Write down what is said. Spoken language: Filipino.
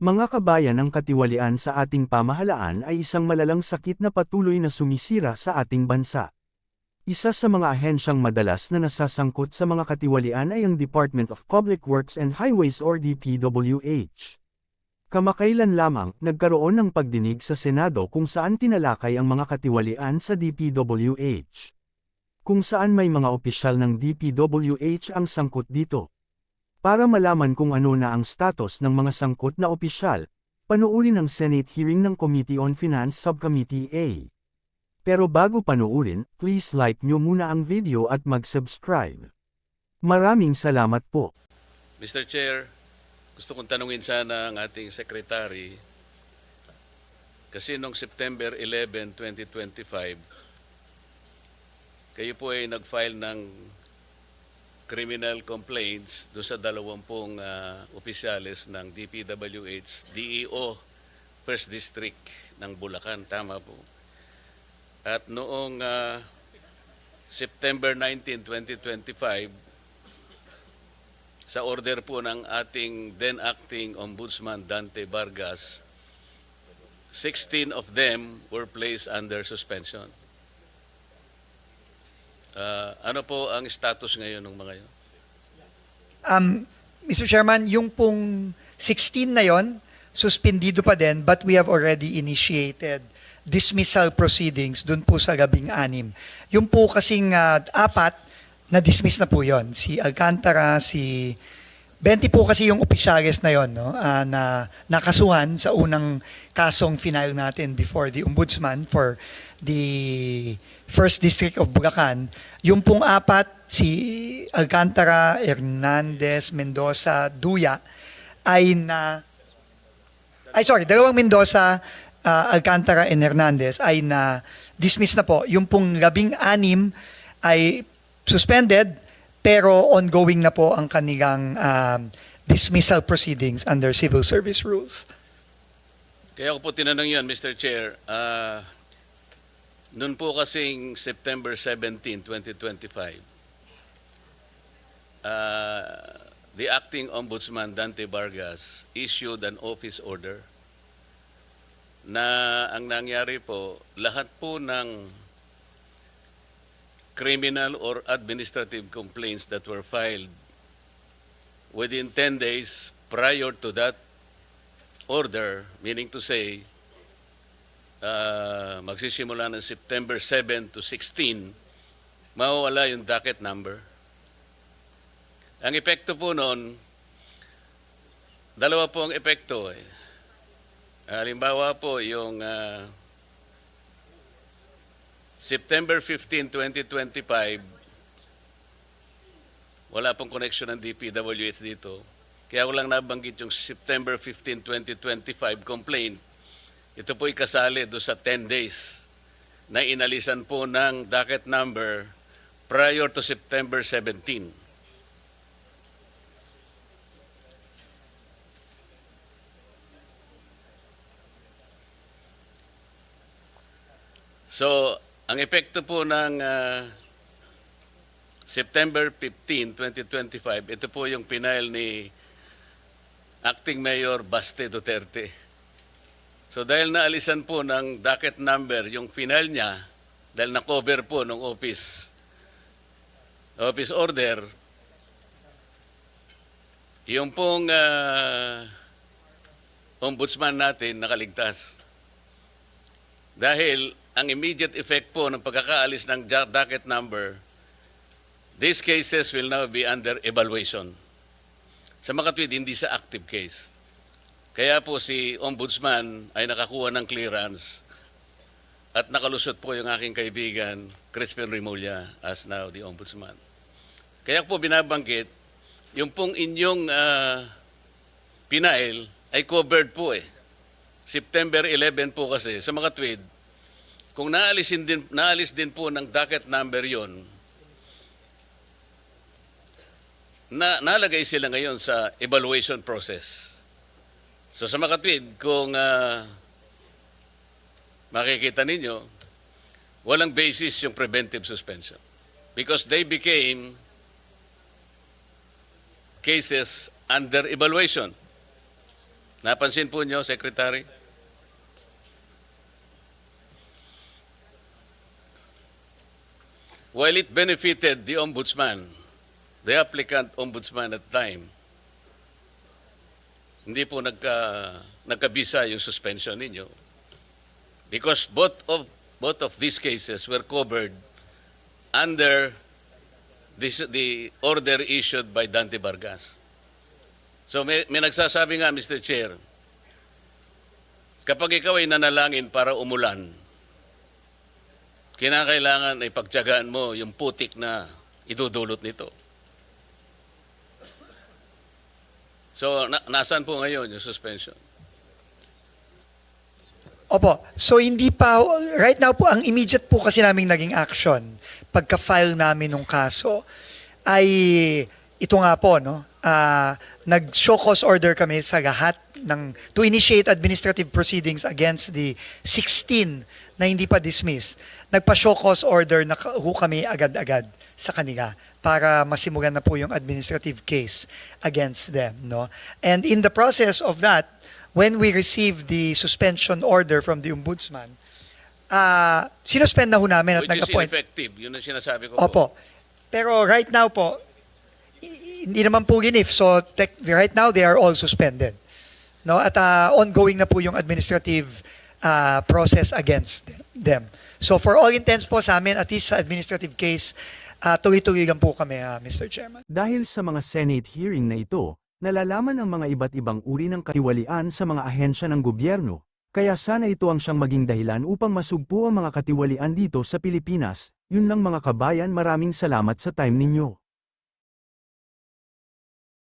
Mga kabayan ang katiwalian sa ating pamahalaan ay isang malalang sakit na patuloy na sumisira sa ating bansa. Isa sa mga ahensyang madalas na nasasangkot sa mga katiwalian ay ang Department of Public Works and Highways or DPWH. Kamakailan lamang, nagkaroon ng pagdinig sa Senado kung saan tinalakay ang mga katiwalian sa DPWH. Kung saan may mga opisyal ng DPWH ang sangkot dito. Para malaman kung ano na ang status ng mga sangkot na opisyal, panuurin ang Senate hearing ng Committee on Finance Subcommittee A. Pero bago panuurin, please like nyo muna ang video at mag-subscribe. Maraming salamat po. Mr. Chair, gusto kong tanungin sana ang ating secretary kasi noong September 11, 2025, kayo po ay nag-file ng criminal complaints do sa dalawampung uh, opisyalis ng DPWH, DEO, First District ng Bulacan. Tama po. At noong ah, September 19, 2025, sa order po ng ating then acting Ombudsman Dante Vargas, 16 of them were placed under suspension. Ah, ano po ang status ngayon ng mga yun? Um, Mr. Chairman, yung pong 16 na yon, suspendido pa din, but we have already initiated dismissal proceedings dun po sa gabing anim. Yung po kasing ah, apat, na-dismiss na po yon. Si Alcantara, si... 20 po kasi yung opisyalis na yon no, ah, na nakasuhan sa unang kasong final natin before the ombudsman for the First District of Bulacan. Yung pong apat, si Alcantara, Hernandez, Mendoza, Duya, ay na... Ay sorry, dalawang Mendoza, ah, Alcantara, and Hernandez ay na dismiss na po. Yung pong labing anim ay suspended, pero ongoing na po ang kanilang um, dismissal proceedings under civil service rules. Kaya ako po tinanong yun, Mr. Chair. Ah, noon po kasing September 17, 2025, ah, the acting Ombudsman Dante Vargas issued an office order na ang nangyari po, lahat po ng criminal or administrative complaints that were filed within 10 days prior to that order, meaning to say, uh, magsisimula ng September 7 to 16, mawawala yung docket number. Ang epekto po noon, dalawa po ang epekto. Eh. Halimbawa po, yung ah, September 15, 2025, wala pong connection ng DPWH dito. Kaya ko lang nabanggit yung September 15, 2025 complaint. Ito po'y kasali do sa 10 days na inalisan po ng docket number prior to September 17. So, ang epekto po ng ah, September 15, 2025, ito po yung pinail ni Acting Mayor Baste Duterte. So dahil naalisan po ng docket number yung final niya, dahil na-cover po ng office, office order, yung pong ah, ombudsman natin nakaligtas. Dahil ang immediate effect po ng pagkakaalis ng docket number, these cases will now be under evaluation. Sa makatwid, hindi sa active case. Kaya po si Ombudsman ay nakakuha ng clearance at nakalusot po yung aking kaibigan, Crispin Rimulya, as now the Ombudsman. Kaya po binabanggit, yung pong inyong ah, pinail ay covered po eh. September 11 po kasi, sa mga tweet, kung naalisin din, naalis din po ng docket number yon, na nalagay sila ngayon sa evaluation process. So sa tweet, kung ah, makikita ninyo, walang basis yung preventive suspension. Because they became cases under evaluation. Napansin po niyo, Secretary? While it benefited the ombudsman, the applicant ombudsman at time, hindi po nagka, nagkabisa yung suspension ninyo. Because both of, both of these cases were covered under this, the order issued by Dante Vargas. So may, may nagsasabi nga, Mr. Chair, kapag ikaw ay nanalangin para umulan, kinakailangan ay pagtyagaan mo yung putik na idudulot nito. So, na, nasaan po ngayon yung suspension? Opo. So hindi pa, right now po, ang immediate po kasi naming naging action, pagka-file namin ng kaso, ay ito nga po, no? ah nag-show cause order kami sa lahat ng, to initiate administrative proceedings against the 16 na hindi pa dismissed. Nagpa-show cause order na ho kami agad-agad sa kanila para masimulan na po yung administrative case against them. No? And in the process of that, when we received the suspension order from the ombudsman, uh, sinuspend na ho namin at Which is nag-appoint. ineffective. Yun ang sinasabi ko po. Opo. Pero right now po, hindi naman po ginif. So right now they are all suspended. No? At uh, ongoing na po yung administrative uh, process against them. So for all intents po sa amin, at least sa administrative case, uh, lang po kami, uh, Mr. Chairman. Dahil sa mga Senate hearing na ito, nalalaman ang mga iba't ibang uri ng katiwalian sa mga ahensya ng gobyerno, kaya sana ito ang siyang maging dahilan upang masugpo ang mga katiwalian dito sa Pilipinas. Yun lang mga kabayan maraming salamat sa time ninyo.